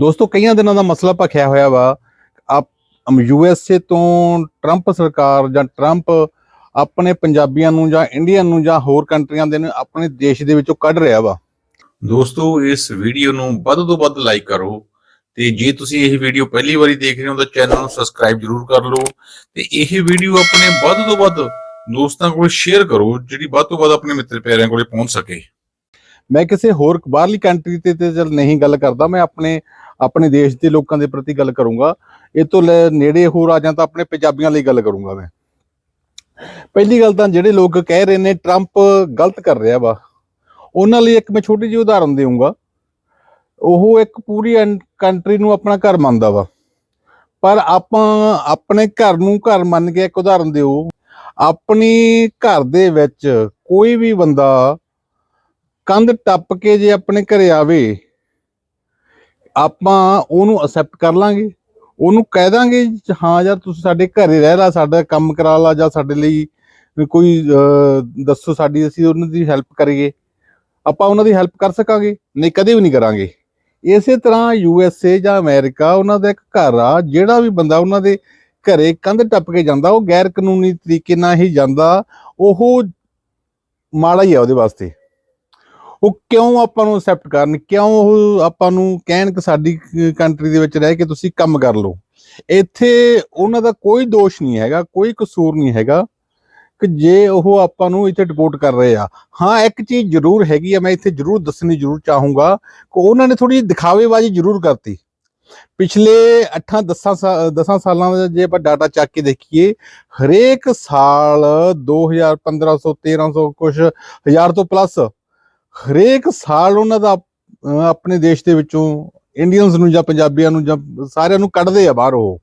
ਦੋਸਤੋ, ਕਈਆਂ ਦਿਨਾਂ ਦਾ ਮਸਲਾ ਭਖਿਆ ਹੋਇਆ ਵਾ। ਆਪ ਯੂਐਸਏ ਤੋਂ ਟਰੰਪ ਸਰਕਾਰ ਜਾਂ ਟਰੰਪ ਆਪਣੇ ਪੰਜਾਬੀਆਂ ਨੂੰ ਜਾਂ ਇੰਡੀਅਨ ਨੂੰ ਜਾਂ ਹੋਰ ਕੰਟਰੀਆਂ ਦੇ ਨੂੰ ਆਪਣੇ ਦੇਸ਼ ਦੇ ਵਿੱਚੋਂ ਕੱਢ ਰਿਹਾ ਵਾ। ਦੋਸਤੋ, ਇਸ ਵੀਡੀਓ ਨੂੰ ਵੱਧ ਤੋਂ ਵੱਧ ਲਾਈਕ ਕਰੋ ਤੇ ਜੇ ਤੁਸੀਂ ਇਹ ਵੀਡੀਓ ਪਹਿਲੀ ਵਾਰੀ ਦੇਖ ਰਹੇ ਹੋ ਤਾਂ ਚੈਨਲ ਨੂੰ ਸਬਸਕ੍ਰਾਈਬ ਜਰੂਰ ਕਰ ਲਓ ਤੇ ਇਹ ਵੀਡੀਓ ਆਪਣੇ ਵੱਧ ਤੋਂ ਵੱਧ ਦੋਸਤਾਂ ਕੋਲ ਸ਼ੇਅਰ ਕਰੋ ਜਿਹੜੀ ਵੱਧ ਤੋਂ ਵੱਧ ਆਪਣੇ ਮਿੱਤਰ ਪਿਆਰਿਆਂ ਕੋਲੇ ਪਹੁੰਚ ਸਕੇ। ਮੈਂ ਕਿਸੇ ਹੋਰ ਬਾਹਰਲੀ ਕੰਟਰੀ ਤੇ ਤੇ ਚੱਲ ਨਹੀਂ ਗੱਲ ਕਰਦਾ, ਮੈਂ ਆਪਣੇ ਆਪਣੇ ਦੇਸ਼ ਦੇ ਲੋਕਾਂ ਦੇ ਪ੍ਰਤੀ ਗੱਲ ਕਰੂੰਗਾ। ਇਹ ਤੋਂ ਲੈ ਨੇੜੇ ਹੋਰ ਆ ਜਾਂ ਤਾਂ ਆਪਣੇ ਪੰਜਾਬੀਆਂ ਲਈ ਗੱਲ ਕਰੂੰਗਾ ਮੈਂ। ਪਹਿਲੀ ਗੱਲ ਤਾਂ ਜਿਹੜੇ ਲੋਕ ਕਹਿ ਰਹੇ ਨੇ ਟਰੰਪ ਗਲਤ ਕਰ ਰਿਹਾ ਵਾ। ਉਹਨਾਂ ਲਈ ਇੱਕ ਮੈਂ ਛੋਟੀ ਜਿਹੀ ਉਦਾਹਰਨ ਦੇਵਾਂਗਾ ਉਹ ਇੱਕ ਪੂਰੀ ਕੰਟਰੀ ਨੂੰ ਆਪਣਾ ਘਰ ਮੰਨਦਾ ਵਾ। ਪਰ ਆਪਾਂ ਆਪਣੇ ਘਰ ਨੂੰ ਘਰ ਮੰਨ ਕੇ ਇੱਕ ਉਦਾਹਰਨ ਦਿਓ। ਆਪਣੀ ਘਰ ਦੇ ਵਿੱਚ ਕੋਈ ਵੀ ਬੰਦਾ ਕੰਧ ਟੱਪ ਕੇ ਜੇ ਆਪਣੇ ਘਰੇ ਆਵੇ, ਆਪਾਂ ਉਹਨੂੰ ਅਸੈਪਟ ਕਰ ਲਾਂਗੇ। ਉਹਨੂੰ ਕਹਿ ਦਾਂਗੇ ਹਾਂ ਯਾਰ ਤੁਸੀਂ ਸਾਡੇ ਘਰੇ ਰਹਿ ਲਾ, ਸਾਡਾ ਕੰਮ ਕਰਾ ਲਾ ਜਾਂ ਸਾਡੇ ਲਈ ਕੋਈ ਦੱਸੋ ਸਾਡੀ, ਅਸੀਂ ਉਹਨਾਂ ਦੀ ਹੈਲਪ ਕਰੀਏ। ਆਪਾਂ ਉਹਨਾਂ ਦੀ ਹੈਲਪ ਕਰ ਸਕਾਂਗੇ, ਨਹੀਂ ਕਦੇ ਵੀ ਨਹੀਂ ਕਰਾਂਗੇ। ਇਸੇ ਤਰ੍ਹਾਂ ਯੂ ਐਸ ਏ ਜਾਂ ਅਮਰੀਕਾ ਉਹਨਾਂ ਦਾ ਇੱਕ ਘਰ ਆ, ਜਿਹੜਾ ਵੀ ਬੰਦਾ ਉਹਨਾਂ ਦੇ ਘਰੇ ਕੰਧ ਟੱਪ ਕੇ ਜਾਂਦਾ, ਉਹ ਗੈਰ ਕਾਨੂੰਨੀ ਤਰੀਕੇ ਨਾਲ ਹੀ ਜਾਂਦਾ, ਉਹ ਮਾੜਾ ਹੀ ਆ ਉਹਦੇ ਵਾਸਤੇ। ਉਹ ਕਿਉਂ ਆਪਾਂ ਨੂੰ ਅਕਸੈਪਟ ਕਰਨ? ਕਿਉਂ ਉਹ ਆਪਾਂ ਨੂੰ ਕਹਿਣ ਕਿ ਸਾਡੀ ਕੰਟਰੀ ਦੇ ਵਿੱਚ ਰਹਿ ਕੇ ਤੁਸੀਂ ਕੰਮ ਕਰ ਲਓ? ਇੱਥੇ ਉਹਨਾਂ ਦਾ ਕੋਈ ਦੋਸ਼ ਨਹੀਂ ਹੈਗਾ, ਕੋਈ ਕਸੂਰ ਨਹੀਂ ਹੈਗਾ ਕਿ ਜੇ ਉਹ ਆਪਾਂ ਨੂੰ ਇੱਥੇ ਡਿਪੋਰਟ ਕਰ ਰਹੇ ਆ। ਹਾਂ, ਇੱਕ ਚੀਜ਼ ਜ਼ਰੂਰ ਹੈਗੀ ਆ, ਮੈਂ ਇੱਥੇ ਜ਼ਰੂਰ ਦੱਸਣੀ ਜ਼ਰੂਰ ਚਾਹੂੰਗਾ ਕਿ ਉਹਨਾਂ ਨੇ ਥੋੜੀ ਦਿਖਾਵੇਬਾਜ਼ੀ ਜ਼ਰੂਰ ਕਰਤੀ। ਪਿਛਲੇ 8 10 10 ਸਾਲਾਂ ਦਾ ਜੇ ਆਪਾਂ ਡਾਟਾ ਚੱਕ ਕੇ ਦੇਖੀਏ, ਹਰੇਕ ਸਾਲ 2000 1500 1300 ਕੁਝ ਹਜ਼ਾਰ ਤੋਂ ਪਲੱਸ ਹਰੇਕ ਸਾਲ ਉਹਨਾਂ ਦਾ ਆਪਣੇ ਦੇਸ਼ ਦੇ ਵਿੱਚੋਂ ਇੰਡੀਅਨਸ ਨੂੰ ਜਾਂ ਪੰਜਾਬੀਆਂ ਨੂੰ ਜਾਂ ਸਾਰਿਆਂ ਨੂੰ ਕੱਢਦੇ ਆ ਬਾਹਰ ਉਹ।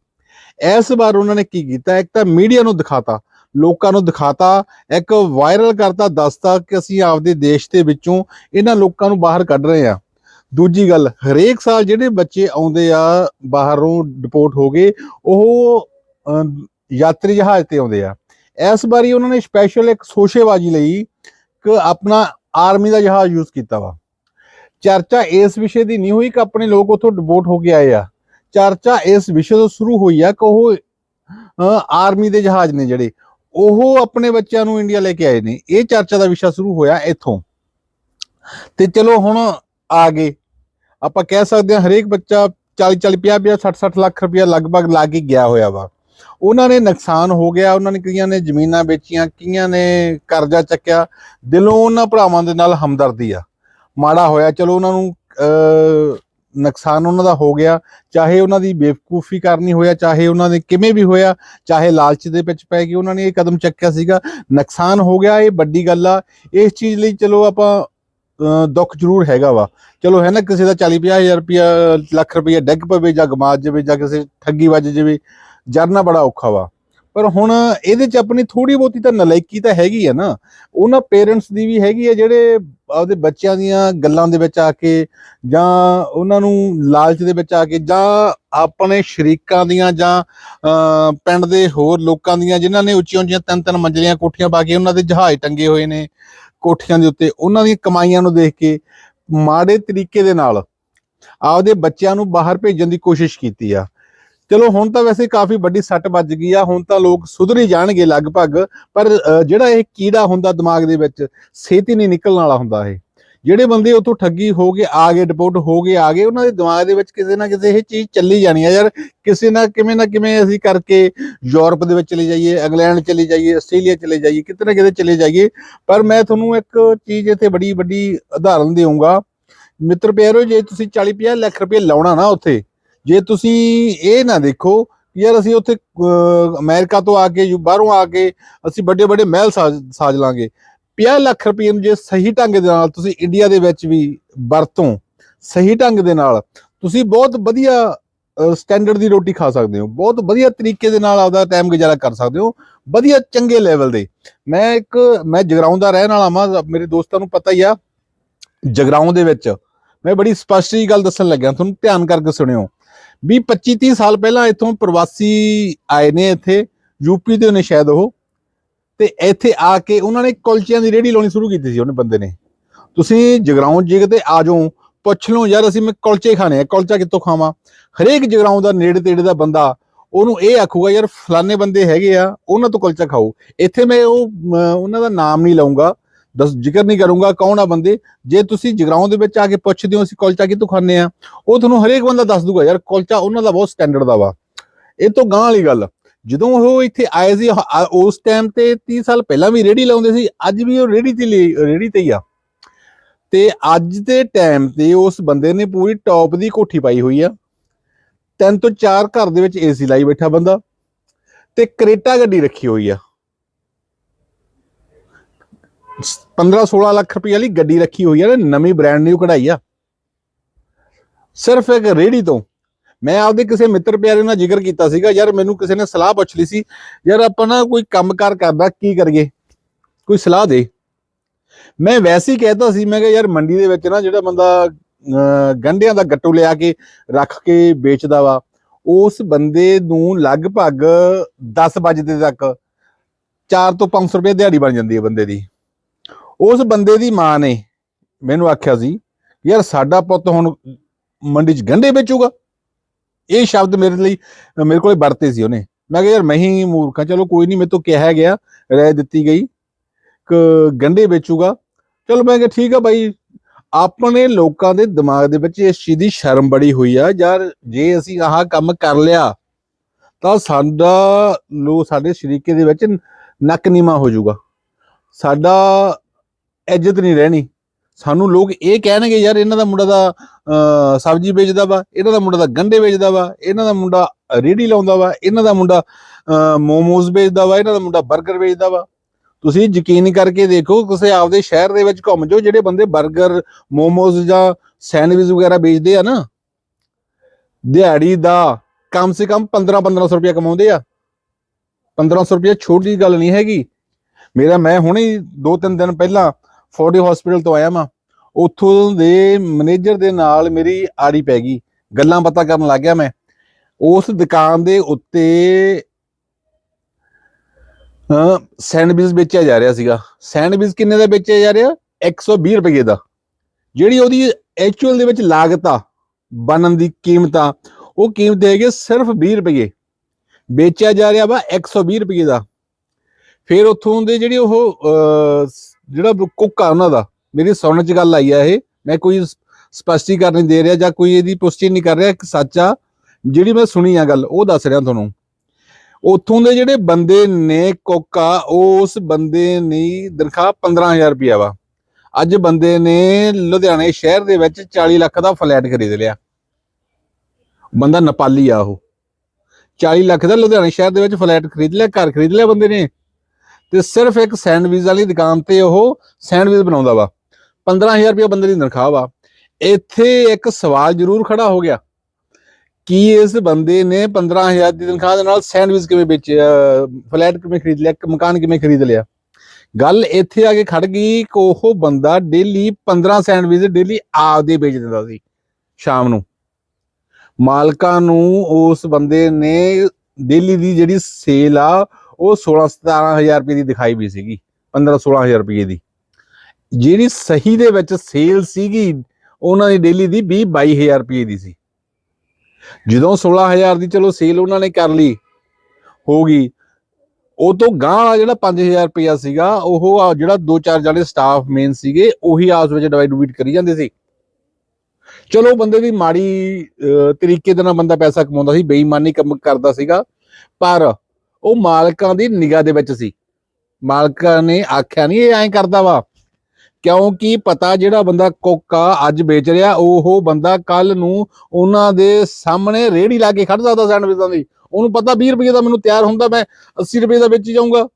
ਇਸ ਵਾਰ ਉਹਨਾਂ ਨੇ ਕੀ ਕੀਤਾ? ਇੱਕ ਤਾਂ ਮੀਡੀਆ ਨੂੰ ਦਿਖਾਤਾ, ਲੋਕਾਂ ਨੂੰ ਦਿਖਾਤਾ, ਇੱਕ ਵਾਇਰਲ ਕਰਤਾ, ਦੱਸਤਾ ਕਿ ਅਸੀਂ ਆਪਦੇ ਦੇਸ਼ ਦੇ ਵਿੱਚੋਂ ਇਹਨਾਂ ਲੋਕਾਂ ਨੂੰ ਬਾਹਰ ਕੱਢ ਰਹੇ ਆ। ਦੂਜੀ ਗੱਲ, ਹਰੇਕ ਸਾਲ ਜਿਹੜੇ ਬੱਚੇ ਆਉਂਦੇ ਆ ਬਾਹਰੋਂ ਡਿਪੋਰਟ ਹੋ ਗਏ, ਉਹ ਯਾਤਰੀ ਜਹਾਜ਼ ਤੇ ਆਉਂਦੇ ਆ। ਇਸ ਵਾਰੀ ਉਹਨਾਂ ਨੇ ਸਪੈਸ਼ਲ ਇੱਕ ਸੋਸ਼ੇਬਾਜ਼ੀ ਲਈ ਕਿ ਆਪਣਾ ਆਰਮੀ ਦਾ ਜਹਾਜ਼ ਯੂਜ਼ ਕੀਤਾ ਵਾ। ਚਰਚਾ ਇਸ ਵਿਸ਼ੇ ਦੀ ਨਹੀਂ ਹੋਈ ਕਿ ਆਪਣੇ ਲੋਕ ਉੱਥੋਂ ਡਿਬੋਟ ਹੋ ਕੇ ਆਏ ਆ। ਚਰਚਾ ਇਸ ਵਿਸ਼ੇ ਤੋਂ ਸ਼ੁਰੂ ਹੋਈ ਆ ਕਿ ਉਹ ਅਹ, ਆਰਮੀ ਦੇ ਜਹਾਜ਼ ਨੇ ਜਿਹੜੇ ਉਹ ਆਪਣੇ ਬੱਚਿਆਂ ਨੂੰ ਇੰਡੀਆ ਲੈ ਕੇ ਆਏ ਨੇ। ਇਹ ਚਰਚਾ ਦਾ ਵਿਸ਼ਾ ਸ਼ੁਰੂ ਹੋਇਆ ਇੱਥੋਂ। ਤੇ ਚਲੋ ਹੁਣ ਆ ਗਏ ਆਪਾਂ ਕਹਿ ਸਕਦੇ ਹਾਂ ਹਰੇਕ ਬੱਚਾ 40 40 50 50 60 60 ਲੱਖ ਰੁਪਇਆ ਲਗਭਗ ਲਾ ਕੇ ਗਿਆ ਹੋਇਆ ਵਾ। ਉਹਨਾਂ ਨੇ ਨੁਕਸਾਨ ਹੋ ਗਿਆ ਉਹਨਾਂ ਨੇ ਕਈਆਂ ਨੇ ਜ਼ਮੀਨਾਂ ਵੇਚੀਆਂ ਕਈਆਂ ਨੇ ਕਰਜ਼ਾ ਚੱਕਿਆ ਦਿਲੋਂ ਉਹਨਾਂ ਭਰਾਵਾਂ ਦੇ ਨਾਲ ਹਮਦਰਦੀ ਆ। ਮਾੜਾ ਹੋਇਆ ਚਲੋ ਉਹਨਾਂ ਨੂੰ ਨੁਕਸਾਨ ਉਹਨਾਂ ਦਾ ਹੋ ਗਿਆ ਚਾਹੇ ਉਹਨਾਂ ਦੀ ਬੇਵਕੂਫੀ ਕਰਨੀ ਹੋਇਆ ਚਾਹੇ ਉਹਨਾਂ ਨੇ ਕਿਵੇਂ ਵੀ ਹੋਇਆ ਚਾਹੇ ਲਾਲਚ ਦੇ ਵਿੱਚ ਪੈ ਕੇ ਉਹਨਾਂ ਨੇ ਇਹ ਕਦਮ ਚੱਕਿਆ ਸੀਗਾ ਨੁਕਸਾਨ ਹੋ ਗਿਆ ਇਹ ਵੱਡੀ ਗੱਲ ਆ। ਇਸ ਚੀਜ਼ ਲਈ ਚਲੋ ਆਪਾਂ ਅਹ, ਦੁੱਖ ਜ਼ਰੂਰ ਹੈਗਾ ਵਾ। ਚਲੋ ਹੈ ਨਾ ਕਿਸੇ ਦਾ 40 50 ਹਜ਼ਾਰ ਰੁਪਇਆ ਲੱਖ ਰੁਪਇਆ ਡਿੱਗ ਪਵੇ ਜਾਂ ਗਮਾਜ ਜਾਵੇ ਜਾਂ ਕਿਸੇ ਠੱਗੀ ਵੱਜ ਜਾਵੇ ਜਰਨਾ ਬੜਾ ਔਖਾ ਵਾ। ਪਰ ਹੁਣ ਇਹਦੇ ਚ ਆਪਣੀ ਥੋੜੀ ਬਹੁਤੀ ਤਾਂ ਨਲਾਇਕੀ ਤਾਂ ਹੈਗੀ ਆ ਨਾ। ਉਹਨਾਂ ਪੇਰੈਂਟਸ ਦੀ ਵੀ ਹੈਗੀ ਆ ਜਿਹੜੇ ਆਪਦੇ ਬੱਚਿਆਂ ਦੀਆਂ ਗੱਲਾਂ ਦੇ ਵਿੱਚ ਆ ਕੇ ਜਾਂ ਉਹਨਾਂ ਨੂੰ ਲਾਲਚ ਦੇ ਵਿੱਚ ਆ ਕੇ ਜਾਂ ਆਪਣੇ ਸ਼ਰੀਕਾਂ ਦੀਆਂ ਜਾਂ ਪਿੰਡ ਦੇ ਹੋਰ ਲੋਕਾਂ ਦੀਆਂ ਜਿਨ੍ਹਾਂ ਨੇ ਉੱਚੀਆਂ ਉੱਚੀਆਂ ਤਿੰਨ ਤਿੰਨ ਮੰਜ਼ਲੀਆਂ ਕੋਠੀਆਂ ਪਾ ਕੇ ਉਹਨਾਂ ਦੇ ਜਹਾਜ਼ ਟੰਗੇ ਹੋਏ ਨੇ ਕੋਠੀਆਂ ਦੇ ਉੱਤੇ, ਉਹਨਾਂ ਦੀਆਂ ਕਮਾਈਆਂ ਨੂੰ ਦੇਖ ਕੇ ਮਾੜੇ ਤਰੀਕੇ ਦੇ ਨਾਲ ਆਪਦੇ ਬੱਚਿਆਂ ਨੂੰ ਬਾਹਰ ਭੇਜਣ ਦੀ ਕੋਸ਼ਿਸ਼ ਕੀਤੀ ਆ। ਚਲੋ, ਹੁਣ ਤਾਂ ਵੈਸੇ ਕਾਫੀ ਵੱਡੀ ਸੱਟ ਵੱਜ ਗਈ ਆ, ਹੁਣ ਤਾਂ ਲੋਕ ਸੁਧਰ ਹੀ ਜਾਣਗੇ ਲਗਭਗ, ਪਰ ਜਿਹੜਾ ਇਹ ਕੀੜਾ ਹੁੰਦਾ ਦਿਮਾਗ ਦੇ ਵਿੱਚ, ਛੇਤੀ ਨਹੀਂ ਨਿਕਲਣ ਵਾਲਾ ਹੁੰਦਾ ਇਹ। ਜਿਹੜੇ ਬੰਦੇ ਉਤੋਂ ਠੱਗੀ ਹੋ ਗਏ, ਆ ਗਏ ਡਿਪੋਰਟ ਹੋ ਗਏ, ਆ ਗਏ, ਉਹਨਾਂ ਦੇ ਦਿਮਾਗ ਦੇ ਵਿੱਚ ਕਿਸੇ ਨਾ ਕਿਸੇ ਇਹ ਚੀਜ਼ ਚੱਲੀ ਜਾਣੀ ਆ ਯਾਰ, ਕਿਸੇ ਨਾ, ਕਿਵੇਂ ਨਾ ਕਿਵੇਂ ਅਸੀਂ ਕਰਕੇ ਯੂਰਪ ਦੇ ਵਿੱਚ ਚਲੇ ਜਾਈਏ, ਇੰਗਲੈਂਡ ਚਲੇ ਜਾਈਏ, ਆਸਟ੍ਰੇਲੀਆ ਚਲੇ ਜਾਈਏ, ਕਿਤੇ ਨਾ ਕਿਤੇ ਚਲੇ ਜਾਈਏ। ਪਰ ਮੈਂ ਤੁਹਾਨੂੰ ਇੱਕ ਚੀਜ਼ ਇੱਥੇ ਬੜੀ ਵੱਡੀ ਉਦਾਹਰਨ ਦੇਵਾਂਗਾ ਮਿੱਤਰ ਪਿਆਰੋ, ਜੇ ਤੁਸੀਂ 40 50 ਲੱਖ ਰੁਪਏ ਲਾਉਣਾ ਨਾ ਉੱਥੇ ਜੇ ਤੁਸੀਂ ਇਹ ਨਾ ਦੇਖੋ ਕਿ ਯਾਰ ਅਸੀਂ ਉੱਥੇ ਅਹ, ਅਮਰੀਕਾ ਤੋਂ ਆ ਕੇ ਯੂ- ਬਾਹਰੋਂ ਆ ਕੇ ਅਸੀਂ ਵੱਡੇ ਵੱਡੇ ਮਹਿਲ ਸਾਜ ਸਾਜ ਲਾਂਗੇ। 50 ਲੱਖ ਰੁਪਏ ਨੂੰ ਜੇ ਸਹੀ ਢੰਗ ਦੇ ਨਾਲ ਤੁਸੀਂ ਇੰਡੀਆ ਦੇ ਵਿੱਚ ਵੀ ਵਰਤੋਂ ਸਹੀ ਢੰਗ ਦੇ ਨਾਲ ਤੁਸੀਂ ਬਹੁਤ ਵਧੀਆ ਸਟੈਂਡਰਡ ਦੀ ਰੋਟੀ ਖਾ ਸਕਦੇ ਹੋ। ਬਹੁਤ ਵਧੀਆ ਤਰੀਕੇ ਦੇ ਨਾਲ ਆਪਦਾ ਟਾਈਮ ਗੁਜ਼ਾਰਾ ਕਰ ਸਕਦੇ ਹੋ। ਵਧੀਆ ਚੰਗੇ ਲੈਵਲ ਦੇ। ਮੈਂ ਇੱਕ ਮੈਂ ਜਗਰਾਉਂ ਦਾ ਰਹਿਣ ਵਾਲਾ ਮਾਂ ਮੇਰੇ ਦੋਸਤਾਂ ਨੂੰ ਪਤਾ ਹੀ ਆ ਜਗਰਾਉਂ ਦੇ ਵਿੱਚ। ਮੈਂ ਬੜੀ ਸਪਸ਼ਟ ਜੀ ਗੱਲ ਦੱਸਣ ਲੱਗਿਆ ਤੁਹਾਨੂੰ ਧਿਆਨ ਕਰਕੇ ਸੁਣਿਓ। ਵੀ 25 30 ਸਾਲ ਪਹਿਲਾਂ ਇੱਥੋਂ ਪ੍ਰਵਾਸੀ ਆਏ ਨੇ ਇੱਥੇ ਯੂਪੀ ਦੇ ਨੇ ਸ਼ਾਇਦ ਉਹ। ਤੇ ਇੱਥੇ ਆ ਕੇ ਉਹਨਾਂ ਨੇ ਕੁਲਚਿਆਂ ਦੀ ਰੇਹੜੀ ਲਾਉਣੀ ਸ਼ੁਰੂ ਕੀਤੀ ਸੀ ਉਹਨੇ ਬੰਦੇ ਨੇ। ਤੁਸੀਂ ਜਗਰਾਉਂ ਜਿਗ ਤੇ ਆ ਜਾਓ, ਪੁੱਛ ਲਓ ਯਾਰ ਅਸੀਂ ਮੈਂ ਕੁਲਚੇ ਖਾਣੇ ਆ, ਕੁਲਚਾ ਕਿੱਥੋਂ ਖਾਵਾਂ? ਹਰੇਕ ਜਗਰਾਉਂ ਦਾ ਨੇੜੇ ਤੇੜੇ ਦਾ ਬੰਦਾ, ਉਹਨੂੰ ਇਹ ਆਖੂਗਾ, ਯਾਰ ਫਲਾਣੇ ਬੰਦੇ ਹੈਗੇ ਆ, ਉਹਨਾਂ ਤੋਂ ਕੁਲਚਾ ਖਾਓ। ਇੱਥੇ ਮੈਂ ਉਹ ਉਹਨਾਂ ਦਾ ਨਾਮ ਨਹੀਂ ਲਵਾਂਗਾ ਦਸ ਜ਼ਿਕਰ ਨਹੀਂ ਕਰੂੰਗਾ ਕੌਣ ਆ ਬੰਦੇ। ਜੇ ਤੁਸੀਂ ਜਗਰਾਉਂ ਦੇ ਵਿੱਚ ਆ ਕੇ ਪੁੱਛਦੇ ਹੋ ਅਸੀਂ ਕੁਲਚਾ ਕਿੱਥੋਂ ਖਾਂਦੇ ਆ ਉਹ ਤੁਹਾਨੂੰ ਹਰੇਕ ਬੰਦਾ ਦੱਸ ਦੂਗਾ, ਯਾਰ ਕੁਲਚਾ ਉਹਨਾਂ ਦਾ ਬਹੁਤ ਸਟੈਂਡਰਡ ਦਾ ਵਾ। ਇਹ ਤੋਂ ਗਾਂ ਵਾਲੀ ਗੱਲ, ਜਦੋਂ ਉਹ ਇੱਥੇ ਆਏ ਸੀ ਉਸ ਟਾਈਮ ਤੇ 30 ਸਾਲ ਪਹਿਲਾਂ ਵੀ ਰੇੜੀ ਲਾਉਂਦੇ ਸੀ, ਅੱਜ ਵੀ ਉਹ ਰੇੜੀ ਤੇ ਲਈ ਰੇੜੀ ਤੇ ਹੀ ਆ। ਤੇ ਅੱਜ ਦੇ ਟਾਈਮ ਤੇ ਉਸ ਬੰਦੇ ਨੇ ਪੂਰੀ ਟੌਪ ਦੀ ਕੋਠੀ ਪਾਈ ਹੋਈ ਆ। ਤਿੰਨ ਤੋਂ ਚਾਰ ਘਰ ਦੇ ਵਿੱਚ ਏਸੀ ਲਾਈ ਬੈਠਾ ਬੰਦਾ ਤੇ ਕਰੇਟਾ ਗੱਡੀ ਰੱਖੀ ਹੋਈ ਆ। 15 16 ਲੱਖ ਰੁਪਏ ਵਾਲੀ ਗੱਡੀ ਰੱਖੀ ਹੋਈ ਆ ਨਾ ਨਵੀਂ ਬ੍ਰਾਂਡ ਨਿਊ ਕਢਾਈ ਆ। ਸਿਰਫ ਇੱਕ ਰੇੜੀ ਤੋਂ। ਮੈਂ ਆਪਦੇ ਕਿਸੇ ਮਿੱਤਰ ਪਿਆਰੇ ਨਾਲ ਜ਼ਿਕਰ ਕੀਤਾ ਸੀਗਾ ਯਾਰ ਮੈਨੂੰ ਕਿਸੇ ਨੇ ਸਲਾਹ ਪੁੱਛ ਲਈ ਸੀ ਯਾਰ ਆਪਾਂ ਨਾ ਕੋਈ ਕੰਮਕਾਰ ਕਰਦਾ ਕੀ ਕਰੀਏ? ਕੋਈ ਸਲਾਹ ਦੇ। ਮੈਂ ਵੈਸੇ ਹੀ ਕਹਿਤਾ ਸੀ ਮੈਂ ਕਿਹਾ ਯਾਰ ਮੰਡੀ ਦੇ ਵਿੱਚ ਨਾ ਜਿਹੜਾ ਬੰਦਾ ਅਹ, ਗੰਢਿਆਂ ਦਾ ਗੱਟੂ ਲਿਆ ਕੇ ਰੱਖ ਕੇ ਵੇਚਦਾ ਵਾ ਉਸ ਬੰਦੇ ਨੂੰ ਲਗਭਗ 10 ਵਜੇ ਤੱਕ 4 ਤੋਂ 500 ਰੁਪਏ ਦਿਹਾੜੀ ਬਣ ਜਾਂਦੀ ਹੈ ਬੰਦੇ ਦੀ। ਉਸ ਬੰਦੇ ਦੀ ਮਾਂ ਨੇ ਮੈਨੂੰ ਆਖਿਆ ਸੀ, ਯਾਰ ਸਾਡਾ ਪੁੱਤ ਹੁਣ ਮੰਡੀ 'ਚ ਗੰਢੇ ਵੇਚੂਗਾ। ਇਹ ਸ਼ਬਦ ਮੇਰੇ ਲਈ, ਮੇਰੇ ਕੋਲੇ ਵਰਤੇ ਸੀ ਉਹਨੇ। ਮੈਂ ਕਿਹਾ, ਯਾਰ ਮੈਂ ਹੀ ਮੂਰਖਾਂ ਚਲੋ ਕੋਈ ਨਹੀਂ, ਮੇਰੇ ਤੋਂ ਕਿਹਾ ਗਿਆ ਰਹਿ ਦਿੱਤੀ ਗਈ ਕਿ ਗੰਢੇ ਵੇਚੂਗਾ। ਚਲੋ ਮੈਂ ਕਿਹਾ, ਠੀਕ ਆ ਬਾਈ। ਆਪਣੇ ਲੋਕਾਂ ਦੇ ਦਿਮਾਗ ਦੇ ਵਿੱਚ ਇਸ ਚੀਜ਼ ਦੀ ਸ਼ਰਮ ਬੜੀ ਹੋਈ ਆ। ਯਾਰ ਜੇ ਅਸੀਂ ਆਹ ਕੰਮ ਕਰ ਲਿਆ, ਤਾਂ ਸਾਡਾ ਲੋ, ਸਾਡੇ ਸ਼ਰੀਕੇ ਦੇ ਵਿੱਚ ਨੱਕ ਨੀਵਾ ਹੋ ਜਾਊਗਾ। ਸਾਡਾ ਇੱਜ਼ਤ ਨਹੀਂ ਰਹਿਣੀ। ਸਾਨੂੰ ਲੋਕ ਇਹ ਕਹਿਣਗੇ ਯਾਰ ਇਹਨਾਂ ਦਾ ਮੁੰਡਾ ਦਾ ਅਹ, ਸਬਜ਼ੀ ਵੇਚਦਾ ਵਾ ਇਹਨਾਂ ਦਾ ਮੁੰਡਾ ਦਾ ਗੰਢੇ ਵੇਚਦਾ ਵਾ ਇਹਨਾਂ ਦਾ ਮੁੰਡਾ ਰੇੜੀ ਲਾਉਂਦਾ ਵਾ ਇਹਨਾਂ ਦਾ ਮੁੰਡਾ ਅਹ, ਮੋਮੋਜ਼ ਵੇਚਦਾ ਵਾ ਇਹਨਾਂ ਦਾ ਮੁੰਡਾ 버ਗਰ ਵੇਚਦਾ ਵਾ। ਤੁਸੀਂ ਯਕੀਨ ਕਰਕੇ ਦੇਖੋ ਕਿਸੇ ਆਪਦੇ ਸ਼ਹਿਰ ਦੇ ਵਿੱਚ ਘੁੰਮ ਜਾਓ ਜਿਹੜੇ ਬੰਦੇ 버ਗਰ ਮੋਮੋਜ਼ ਜਾਂ ਸੈਂਡਵਿਚ ਵਗੈਰਾ ਵੇਚਦੇ ਆ ਨਾ ਦਿਹਾੜੀ ਦਾ ਕਮ ਸੇ ਕਮ 15 1500 ਰੁਪਏ ਕਮਾਉਂਦੇ ਆ। 1500 ਰੁਪਏ ਛੋਟੀ ਗੱਲ ਨਹੀਂ ਹੈਗੀ। ਮੇਰਾ ਮੈਂ ਹੁਣੇ ਹੀ ਦੋ ਤਿੰਨ ਦਿਨ ਪਹਿਲਾਂ ਫੋਰਡੀ ਹਸਪੀਟਲ ਤੋਂ ਆਇਆ ਮੈਂ ਉੱਥੋਂ ਦੇ ਮੈਨੇਜਰ ਦੇ ਨਾਲ ਮੇਰੀ ਆੜੀ ਪੈ ਗਈ। ਗੱਲਾਂ ਬਾਤਾਂ ਕਰਨ ਲੱਗ ਗਿਆ ਮੈਂ। ਉਸ ਦੁਕਾਨ ਦੇ ਉੱਤੇ ਸੈਂਡਵਿਚ ਵੇਚਿਆ ਜਾ ਰਿਹਾ ਸੀਗਾ। ਸੈਂਡਵਿਚ ਕਿੰਨੇ ਦਾ ਵੇਚਿਆ ਜਾ ਰਿਹਾ? 120 ਰੁਪਏ ਦਾ। ਜਿਹੜੀ ਉਹਦੀ ਐਕਚੁਅਲ ਦੇ ਵਿੱਚ ਲਾਗਤ ਆ ਬਣਨ ਦੀ ਕੀਮਤ ਆ ਉਹ ਕੀਮਤ ਹੈਗੀ ਸਿਰਫ 20 ਰੁਪਏ। ਵੇਚਿਆ ਜਾ ਰਿਹਾ ਵਾ 120 ਰੁਪਏ ਦਾ। ਫਿਰ ਉੱਥੋਂ ਦੇ ਜਿਹੜੀ ਉਹ ਅਹ, ਜਿਹੜਾ ਕੁੱਕ ਆ ਉਹਨਾਂ ਦਾ। ਮੇਰੀ ਸੁਣਨ ਚ ਗੱਲ ਆਈ ਆ ਇਹ। ਮੈਂ ਕੋਈ ਸਪਸ਼ਟੀਕਰਨ ਨਹੀਂ ਦੇ ਰਿਹਾ ਜਾਂ ਕੋਈ ਇਹਦੀ ਪੁਸ਼ਟੀ ਨਹੀਂ ਕਰ ਰਿਹਾ। ਕਿ ਸੱਚ ਆ, ਜਿਹੜੀ ਮੈਂ ਸੁਣੀ ਆ ਗੱਲ, ਉਹ ਦੱਸ ਰਿਹਾ ਤੁਹਾਨੂੰ। ਉੱਥੋਂ ਦੇ ਜਿਹੜੇ ਬੰਦੇ ਨੇ ਕੋਕਾ ਉਸ ਬੰਦੇ ਨੇ ਤਨਖਾਹ 15000 ਰੁਪਇਆ ਵਾ। ਅੱਜ ਬੰਦੇ ਨੇ ਲੁਧਿਆਣੇ ਸ਼ਹਿਰ ਦੇ ਵਿੱਚ 40 ਲੱਖ ਦਾ ਫਲੈਟ ਖਰੀਦ ਲਿਆ। ਬੰਦਾ ਨੇਪਾਲੀ ਆ ਉਹ। 40 ਲੱਖ ਦਾ ਲੁਧਿਆਣੇ ਸ਼ਹਿਰ ਦੇ ਵਿੱਚ ਫਲੈਟ ਖਰੀਦ ਲਿਆ, ਘਰ ਖਰੀਦ ਲਿਆ ਬੰਦੇ ਨੇ। ਤੇ ਸਿਰਫ ਇੱਕ ਸੈਂਡਵਿਚ ਵਾਲੀ ਦੁਕਾਨ ਤੇ ਉਹ ਸੈਂਡਵਿਚ ਬਣਾਉਂਦਾ ਵਾ। 15000 ਰੁਪਏ ਬੰਦੇ ਦੀ ਤਨਖਾਹ ਵਾ। ਇੱਥੇ ਇੱਕ ਸਵਾਲ ਜ਼ਰੂਰ ਖੜਾ ਹੋ ਗਿਆ। ਕੀ ਇਸ ਬੰਦੇ ਨੇ 15000 ਦੀ ਤਨਖਾਹ ਦੇ ਨਾਲ ਸੈਂਡਵਿਚ ਕਿਵੇਂ ਵੇਚਿਆ, ਫਲੈਟ ਕਿਵੇਂ ਖਰੀਦ ਲਿਆ ਮਕਾਨ ਕਿਵੇਂ ਖਰੀਦ ਲਿਆ? ਗੱਲ ਇੱਥੇ ਆ ਕੇ ਖੜ ਗਈ ਕਿ ਉਹ ਬੰਦਾ ਡੇਲੀ 15 ਸੈਂਡਵਿਚ ਡੇਲੀ ਆਪਦੇ ਵੇਚ ਦਿੰਦਾ ਸੀ ਸ਼ਾਮ ਨੂੰ। ਮਾਲਕਾਂ ਨੂੰ ਉਸ ਬੰਦੇ ਨੇ ਡੇਲੀ ਦੀ ਜਿਹੜੀ ਸੇਲ ਆ ਉਹ 16 17000 ਰੁਪਏ ਦੀ ਦਿਖਾਈ ਵੀ ਸੀਗੀ 15 16000 ਰੁਪਏ ਦੀ। ਜਿਹੜੀ ਸਹੀ ਦੇ ਵਿੱਚ ਸੇਲ ਸੀਗੀ, ਉਹਨਾਂ ਦੀ ਡੇਲੀ ਦੀ 20 22000 ਰੁਪਏ ਦੀ ਸੀ। ਜਦੋਂ 16000 ਦੀ ਚਲੋ ਸੇਲ ਉਹਨਾਂ ਨੇ ਕਰ ਲਈ, ਹੋ ਗਈ। ਉਹ ਤੋਂ ਗਾਂ ਵਾਲਾ ਜਿਹੜਾ 5000 ਰੁਪਇਆ ਸੀਗਾ, ਉਹ ਜਿਹੜਾ ਦੋ ਚਾਰ ਜਿਹੜੇ ਸਟਾਫ ਮੇਨ ਸੀਗੇ, ਉਹੀ ਆਪਸ ਵਿੱਚ ਡਿਵਾਈਡ ਡਿਵੀਡ ਕਰੀ ਜਾਂਦੇ ਸੀ। ਚਲੋ ਬੰਦੇ ਦੀ ਮਾੜੀ ਤਰੀਕੇ ਦੇ ਨਾਲ ਬੰਦਾ ਪੈਸਾ ਕਮਾਉਂਦਾ ਸੀ, ਬੇਈਮਾਨੀ ਕੰਮ ਕਰਦਾ ਸੀਗਾ, ਪਰ ਉਹ ਮਾਲਕਾਂ ਦੀ ਨਿਗਾਹ ਦੇ ਵਿੱਚ ਸੀ। ਮਾਲਕਾਂ ਨੇ ਆਖਿਆ, ਨਹੀਂ, ਇਹ ਐਂ ਕਰਦਾ ਵਾ, ਕਿਉਂਕਿ ਪਤਾ ਜਿਹੜਾ ਬੰਦਾ ਕੋਕਾ ਅੱਜ ਵੇਚ ਰਿਹਾ, ਉਹ ਬੰਦਾ ਕੱਲ ਨੂੰ ਉਹਨਾਂ ਦੇ ਸਾਹਮਣੇ ਰੇੜੀ ਲਾ ਕੇ ਖੜ ਸਕਦਾ ਸੈਂਡਵਿਚਾਂ ਦੀ। ਉਹਨੂੰ ਪਤਾ 20 ਰੁਪਏ ਦਾ ਮੈਨੂੰ ਤਿਆਰ ਹੁੰਦਾ, ਮੈਂ 80 ਰੁਪਏ ਦਾ ਵੇਚੀ ਜਾਊਂਗਾ।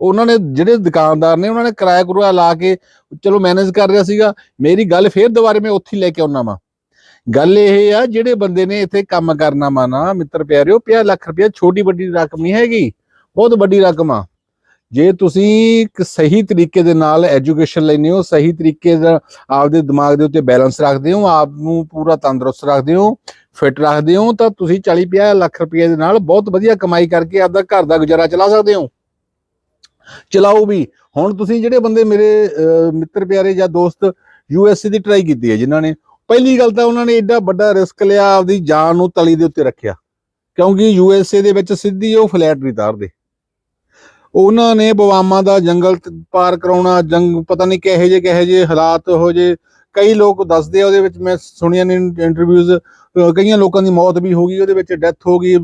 ਉਹਨਾਂ ਨੇ, ਜਿਹੜੇ ਦੁਕਾਨਦਾਰ ਨੇ, ਉਹਨਾਂ ਨੇ ਕਿਰਾਇਆ ਕਰੂਆ ਲਾ ਕੇ, ਚਲੋ ਮੈਨੇਜ ਕਰ ਰਿਹਾ ਸੀਗਾ, ਮੇਰੀ ਗੱਲ ਫੇਰ ਦੁਬਾਰੇ ਮੈਂ ਉੱਥੇ ਹੀ ਲੈ ਕੇ ਆਉਣਾ ਵਾ। ਗੱਲ ਇਹ ਆ, ਜਿਹੜੇ ਬੰਦੇ ਨੇ ਇੱਥੇ ਕੰਮ ਕਰਨਾ ਮਾਨਾ, ਮਿੱਤਰ ਪਿਆਰਿਓ 50 ਲੱਖ ਰੁਪਏ ਛੋਟੀ ਵੱਡੀ ਰਕਮ ਨਹੀਂ ਹੈਗੀ, ਬਹੁਤ ਵੱਡੀ ਰਕਮ ਆ। ਜੇ ਤੁਸੀਂ ਸਹੀ ਤਰੀਕੇ ਦੇ ਨਾਲ ਐਜੂਕੇਸ਼ਨ ਲੈਂਦੇ ਹੋ, ਸਹੀ ਤਰੀਕੇ ਦਾ ਆਪਦੇ ਦਿਮਾਗ ਦੇ ਉੱਤੇ ਬੈਲੈਂਸ ਰੱਖਦੇ ਹੋ, ਆਪ ਨੂੰ ਪੂਰਾ ਤੰਦਰੁਸਤ ਰੱਖਦੇ ਹੋ, ਫਿਟ ਰੱਖਦੇ ਹੋ, ਤਾਂ ਤੁਸੀਂ 40 50 ਲੱਖ ਰੁਪਏ ਦੇ ਨਾਲ ਬਹੁਤ ਵਧੀਆ ਕਮਾਈ ਕਰਕੇ ਆਪਦਾ ਘਰ ਦਾ ਗੁਜ਼ਾਰਾ ਚਲਾ ਸਕਦੇ ਹੋ। ਚਲਾਓ ਵੀ। ਹੁਣ ਤੁਸੀਂ ਜਿਹੜੇ ਬੰਦੇ ਮੇਰੇ ਮਿੱਤਰ ਪਿਆਰੇ ਜਾਂ ਦੋਸਤ ਯੂਐਸਏ ਦੀ ਟਰਾਈ ਕੀਤੀ ਹੈ, ਜਿਨ੍ਹਾਂ ਨੇ ਪਹਿਲੀ ਗੱਲ ਤਾਂ ਉਹਨਾਂ ਨੇ ਐਡਾ ਵੱਡਾ ਰਿਸਕ ਲਿਆ ਆਪਦੀ ਜਾਨ ਨੂੰ ਤਲੀ ਦੇ ਉੱਤੇ ਰੱਖਿਆ। ਕਿਉਂਕਿ ਯੂ ਐਸ ਏ ਦੇ ਵਿੱਚ ਸਿੱਧੀ ਉਹ ਫਲੈਟ ਨਹੀਂ ਤਾਰਦੇ। ਉਹਨਾਂ ਨੇ ਬਵਾਮਾ ਦਾ ਜੰਗਲ ਪਾਰ ਕਰਾਉਣਾ, ਜੰਗ ਪਤਾ ਨਹੀਂ ਕਿਹੋ ਜਿਹੇ ਕਿਹੋ ਜਿਹੇ ਹਾਲਾਤ ਹੋ ਜੇ ਕਈ ਲੋਕ ਦੱਸਦੇ ਆ, ਉਹਦੇ ਵਿੱਚ ਮੈਂ ਸੁਣੀਆਂ ਨੇ ਇੰਟਰਵਿਊਜ਼ ਕਈਆਂ ਲੋਕਾਂ ਦੀ ਮੌਤ ਵੀ ਹੋ ਗਈ, ਉਹਦੇ ਵਿੱਚ ਡੈਥ ਹੋ ਗਈ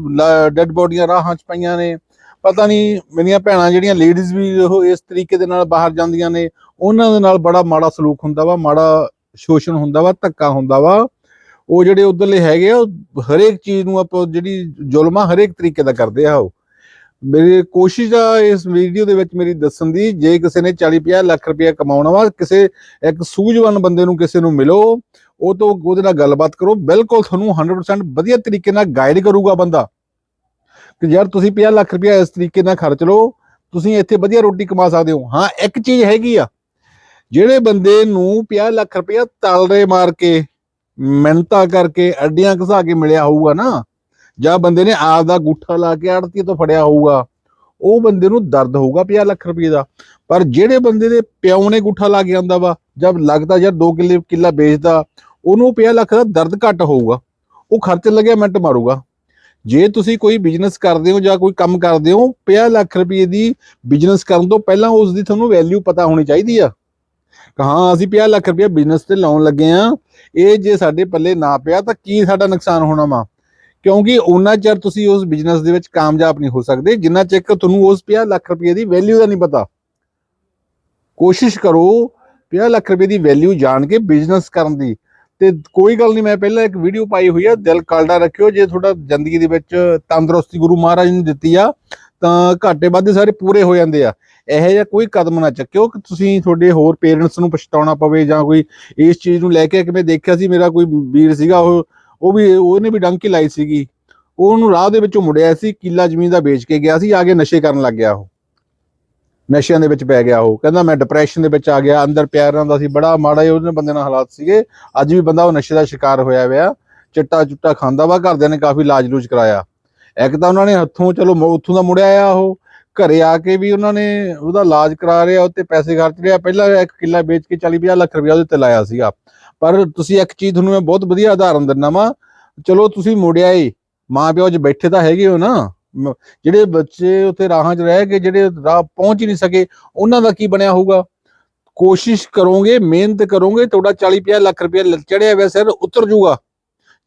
ਡੈੱਡ ਬੋਡੀਆਂ ਰਾਹਾਂ 'ਚ ਪਈਆਂ ਨੇ। ਪਤਾ ਨਹੀਂ ਮੇਰੀਆਂ ਭੈਣਾਂ ਜਿਹੜੀਆਂ ਲੇਡੀਜ਼ ਵੀ ਉਹ ਇਸ ਤਰੀਕੇ ਦੇ ਨਾਲ ਬਾਹਰ ਜਾਂਦੀਆਂ ਨੇ, ਉਹਨਾਂ ਦੇ ਨਾਲ ਬੜਾ ਮਾੜਾ ਸਲੂਕ ਹੁੰਦਾ ਵਾ, ਮਾੜਾ ਸ਼ੋਸ਼ਣ ਹੁੰਦਾ ਵਾ, ਧੱਕਾ ਹੁੰਦਾ ਵਾ, ਉਹ ਜਿਹੜੇ ਉਧਰਲੇ ਹੈਗੇ ਆ, ਉਹ ਹਰੇਕ ਚੀਜ਼ ਨੂੰ ਆਪਾਂ ਜਿਹੜੀ ਜ਼ੁਲਮ ਆ ਹਰੇਕ ਤਰੀਕੇ ਦਾ ਕਰਦੇ ਆ ਉਹ। ਮੇਰੀ ਕੋਸ਼ਿਸ਼ ਆ ਇਸ ਵੀਡੀਓ ਦੇ ਵਿੱਚ ਮੇਰੀ ਦੱਸਣ ਦੀ, ਜੇ ਕਿਸੇ ਨੇ 40 50 ਲੱਖ ਰੁਪਇਆ ਕਮਾਉਣਾ ਵਾ, ਕਿਸੇ ਇੱਕ ਸੂਝਵਾਨ ਬੰਦੇ ਨੂੰ ਕਿਸੇ ਨੂੰ ਮਿਲੋ, ਉਹ ਤੋਂ ਉਹਦੇ ਨਾਲ ਗੱਲਬਾਤ ਕਰੋ, ਬਿਲਕੁਲ ਤੁਹਾਨੂੰ 100% ਵਧੀਆ ਤਰੀਕੇ ਨਾਲ ਗਾਈਡ ਕਰੂਗਾ ਬੰਦਾ। ਕਿ ਯਾਰ ਤੁਸੀਂ 50 ਲੱਖ ਰੁਪਇਆ ਇਸ ਤਰੀਕੇ ਨਾਲ ਖਰਚ ਲਓ, ਤੁਸੀਂ ਇੱਥੇ ਵਧੀਆ ਰੋਟੀ ਕਮਾ ਸਕਦੇ ਹੋ। ਹਾਂ, ਇੱਕ ਚੀਜ਼ ਹੈਗੀ ਆ ਜਿਹੜੇ ਬੰਦੇ ਨੂੰ 50 ਲੱਖ ਰੁਪਇਆ ਤਲਰੇ ਮਾਰ ਕੇ, ਮਿਹਨਤਾਂ ਕਰਕੇ ਅੱਡੀਆਂ ਘਸਾ ਕੇ ਮਿਲਿਆ ਹੋਊਗਾ ਨਾ, ਜਾਂ ਬੰਦੇ ਨੇ ਆਪ ਦਾ ਗੁੱਠਾ ਲਾ ਕੇ ਆੜਤੀ ਤੋਂ ਫੜਿਆ ਹੋਊਗਾ, ਉਹ ਬੰਦੇ ਨੂੰ ਦਰਦ ਹੋਊਗਾ 50 ਲੱਖ ਰੁਪਏ ਦਾ। ਪਰ ਜਿਹੜੇ ਬੰਦੇ ਦੇ ਪਿਓ ਨੇ ਗੁੱਠਾ ਲਾ ਕੇ ਆਂਦਾ ਵਾ ਜਦ ਲੱਗਦਾ ਯਾਰ 2 ਕਿੱਲੇ ਕਿੱਲਾ ਵੇਚਦਾ, ਉਹਨੂੰ 50 ਲੱਖ ਦਾ ਦਰਦ ਘੱਟ ਹੋਊਗਾ, ਉਹ ਖਰਚ ਲੱਗਿਆ ਮਿੰਟ ਮਾਰੂਗਾ। ਜੇ ਤੁਸੀਂ ਕੋਈ ਬਿਜ਼ਨਸ ਕਰਦੇ ਹੋ ਜਾਂ ਕੋਈ ਕੰਮ ਕਰਦੇ ਹੋ 50 ਲੱਖ ਰੁਪਏ ਦੀ ਬਿਜ਼ਨਸ ਕਰਨ ਤੋਂ ਪਹਿਲਾਂ ਉਸ ਦੀ ਤੁਹਾਨੂੰ ਵੈਲਿਊ ਪਤਾ ਹੋਣੀ ਚਾਹੀਦੀ ਆ। ਹਾਂ, ਅਸੀਂ 50 ਲੱਖ ਰੁਪਏ ਬਿਜ਼ਨਸ ਤੇ ਲਾਉਣ ਲੱਗੇ ਆ। ਇਹ ਜੇ ਸਾਡੇ ਪੱਲੇ ਨਾ ਪਿਆ ਤਾਂ ਕੀ ਸਾਡਾ ਨੁਕਸਾਨ ਹੋਣਾ ਵਾ? ਕਿਉਂਕਿ ਉਹਨਾਂ ਚਿਰ ਤੁਸੀਂ ਉਸ ਬਿਜ਼ਨਸ ਦੇ ਵਿੱਚ ਕਾਮਯਾਬ ਨਹੀਂ ਹੋ ਸਕਦੇ, ਜਿੰਨਾ ਚਿਰ ਤੁਹਾਨੂੰ ਉਸ 50 ਲੱਖ ਰੁਪਏ ਦੀ ਵੈਲਿਊ ਦਾ ਨਹੀਂ ਪਤਾ। ਕੋਸ਼ਿਸ਼ ਕਰੋ 50 ਲੱਖ ਰੁਪਏ ਦੀ ਵੈਲਿਊ ਜਾਣ ਕੇ ਬਿਜ਼ਨਸ ਕਰਨ ਦੀ। ਤੇ ਕੋਈ ਗੱਲ ਨਹੀਂ, ਮੈਂ ਪਹਿਲਾਂ ਇੱਕ ਵੀਡੀਓ ਪਾਈ ਹੋਈ ਆ, ਦਿਲ ਕਾਲਡਾ ਰੱਖਿਓ, ਜੇ ਤੁਹਾਡਾ ਜ਼ਿੰਦਗੀ ਦੇ ਵਿੱਚ ਤੰਦਰੁਸਤੀ ਗੁਰੂ ਮਹਾਰਾਜ ਨੇ ਦਿੱਤੀ ਆ, ਤਾਂ ਘਾਟੇ ਵਾਧੇ ਸਾਰੇ ਪੂਰੇ ਹੋ ਜਾਂਦੇ ਆ। ਇਹੋ ਜਿਹਾ ਕੋਈ ਕਦਮ ਨਾ ਚੱਕਿਓ ਕਿ ਤੁਸੀਂ ਤੁਹਾਡੇ ਹੋਰ ਪੇਰੈਂਟਸ ਨੂੰ ਪਛਤਾਉਣਾ ਪਵੇ ਜਾਂ ਕੋਈ ਇਸ ਚੀਜ਼ ਨੂੰ ਲੈ ਕੇ ਕਿ ਮੈਂ ਦੇਖਿਆ ਸੀ, ਮੇਰਾ ਕੋਈ ਵੀਰ ਸੀਗਾ ਉਹ ਉਹ ਵੀ, ਉਹਨੇ ਵੀ ਡੰਕੀ ਲਾਈ ਸੀਗੀ। ਉਹਨੂੰ ਰਾਹ ਦੇ ਵਿੱਚੋਂ ਮੁੜਿਆ ਸੀ, ਕਿੱਲਾ ਜ਼ਮੀਨ ਦਾ ਵੇਚ ਕੇ ਗਿਆ ਸੀ, ਆ ਕੇ ਨਸ਼ੇ ਕਰਨ ਲੱਗ ਗਿਆ ਉਹ। ਨਸ਼ਿਆਂ ਦੇ ਵਿੱਚ ਪੈ ਗਿਆ ਉਹ। ਕਹਿੰਦਾ ਮੈਂ ਡਿਪਰੈਸ਼ਨ ਦੇ ਵਿੱਚ ਆ ਗਿਆ, ਅੰਦਰ ਪਿਆ ਰਹਿੰਦਾ ਸੀ, ਬੜਾ ਮਾੜਾ ਜਿਹਾ ਉਹਦੇ ਬੰਦੇ ਨਾਲ ਹਾਲਾਤ ਸੀਗੇ। ਅੱਜ ਵੀ ਬੰਦਾ ਉਹ ਨਸ਼ੇ ਦਾ ਸ਼ਿਕਾਰ ਹੋਇਆ ਹੋਇਆ, ਚਿੱਟਾ ਚੁੱਟਾ ਖਾਂਦਾ ਵਾ, ਘਰਦਿਆਂ ਨੇ ਕਾਫੀ ਇਲਾਜ ਲੂਜ ਕਰਾਇਆ। ਇੱਕ ਤਾਂ ਉਹਨਾਂ ਨੇ ਹੱਥੋਂ, ਚਲੋ ਉੱਥੋਂ ਦਾ ਮੁੜਿਆ ਆ ਉਹ। ਘਰੇ ਆ ਕੇ ਵੀ ਉਹਨਾਂ ਨੇ ਉਹਦਾ ਇਲਾਜ ਕਰਾ ਰਿਹਾ, ਉੱਤੇ ਪੈਸੇ ਖਰਚ ਰਿਹਾ। ਪਹਿਲਾਂ ਇੱਕ ਕਿੱਲਾ ਵੇਚ ਕੇ 40 50 ਲੱਖ ਰੁਪਇਆ ਉਹਦੇ ਤੇ ਲਾਇਆ ਸੀਗਾ। ਪਰ ਤੁਸੀਂ ਇੱਕ ਚੀਜ਼ ਤੁਹਾਨੂੰ ਮੈਂ ਬਹੁਤ ਵਧੀਆ ਉਦਾਹਰਨ ਦਿੰਦਾ ਵਾਂ। ਚਲੋ ਤੁਸੀਂ ਮੁੜਿਆ ਏ ਮਾਂ 'ਚ ਬੈਠੇ ਤਾਂ ਹੈਗੇ ਹੋ ਨਾ। ਜਿਹੜੇ ਬੱਚੇ ਉੱਥੇ ਰਾਹਾਂ 'ਚ ਰਹਿ ਕੇ ਜਿਹੜੇ ਰਾਹ ਪਹੁੰਚ ਹੀ ਨਹੀਂ ਸਕੇ, ਉਹਨਾਂ ਦਾ ਕੀ ਬਣਿਆ ਹੋਊਗਾ? ਕੋਸ਼ਿਸ਼ ਕਰੋਗੇ, ਮਿਹਨਤ ਕਰੋਗੇ, ਤੁਹਾਡਾ 40 50 ਲੱਖ ਰੁਪਇਆ ਚੜਿਆ ਹੋਇਆ ਸਿਰ ਉਤਰ ਜੂਗਾ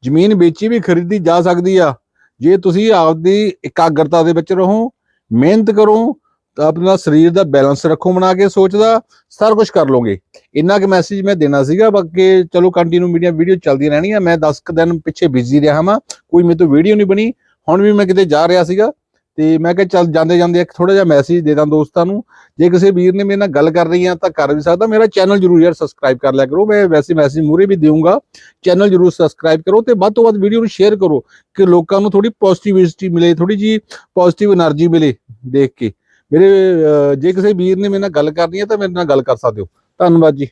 ਜ਼ਮੀਨ ਵੇਚੀ ਵੀ ਖਰੀਦੀ ਜਾ ਸਕਦੀ ਆ। ਜੇ ਤੁਸੀਂ ਆਪਦੀ ਇਕਾਗਰਤਾ ਦੇ ਵਿੱਚ ਰਹੋ ਮਿਹਨਤ ਕਰੋ, ਤਾਂ ਆਪਣਾ ਸਰੀਰ ਦਾ ਬੈਲੈਂਸ ਰੱਖੋ ਬਣਾ ਕੇ, ਸੋਚਦਾ, ਸਾਰਾ ਕੁਝ ਕਰ ਲੋਗੇ ਇੰਨਾ ਕਿ ਮੈਸੇਜ ਮੈਂ ਦੇਣਾ ਸੀਗਾ, ਬਾਕੀ ਚਲੋ ਕੰਟੀਨਿਊ ਮੀਡੀਆ ਵੀਡੀਓ ਚੱਲਦੀਆਂ ਰਹਿਣੀਆਂ, ਮੈਂ 10 ਕੁ ਦਿਨ ਪਿੱਛੇ ਬਿਜ਼ੀ ਰਿਹਾ ਹਾਂ ਕੋਈ ਮੇਰੇ ਤੋਂ ਵੀਡੀਓ ਨਹੀਂ ਬਣੀ, ਹੁਣ ਵੀ ਮੈਂ ਕਿਤੇ ਜਾ ਰਿਹਾ ਸੀਗਾ। ਤੇ ਮੈਂ ਕਿਹਾ ਚੱਲ ਜਾਂਦੇ ਜਾਂਦੇ ਇੱਕ ਥੋੜਾ ਜਿਹਾ ਮੈਸੇਜ ਦੇ ਦਾਂ ਦੋਸਤਾਂ ਨੂੰ। ਜੇ ਕਿਸੇ ਵੀਰ ਨੇ ਮੇਰੇ ਨਾਲ ਗੱਲ ਕਰ ਰਹੀ ਆ ਤਾਂ ਕਰ ਵੀ ਸਕਦਾ। ਮੇਰਾ ਚੈਨਲ ਜਰੂਰ ਯਾਰ ਸਬਸਕ੍ਰਾਈਬ ਕਰ ਲਿਆ ਕਰੋ। ਮੈਂ ਵੈਸੇ ਮੈਸੇਜ ਮੂਰੇ ਵੀ ਦੇਵਾਂਗਾ ਚੈਨਲ ਜਰੂਰ ਸਬਸਕ੍ਰਾਈਬ ਕਰੋ ਤੇ ਵੱਧ ਤੋਂ ਵੱਧ ਵੀਡੀਓ ਨੂੰ ਸ਼ੇਅਰ ਕਰੋ ਕਿ ਲੋਕਾਂ ਨੂੰ ਥੋੜੀ ਪੋਜ਼ਿਟਿਵਿਟੀ ਮਿਲੇ ਥੋੜੀ ਜੀ ਪੋਜ਼ਿਟਿਵ એનર્ਜੀ ਮਿਲੇ ਦੇਖ ਕੇ। ਮੇਰੇ ਜੇ ਕਿਸੇ ਵੀਰ ਨੇ ਮੇਰੇ ਨਾਲ ਗੱਲ ਕਰਨੀ ਹੈ ਤਾਂ ਮੇਰੇ ਨਾਲ ਗੱਲ ਕਰ ਸਕਦੇ ਹੋ। ਧੰਨਵਾਦ ਜੀ।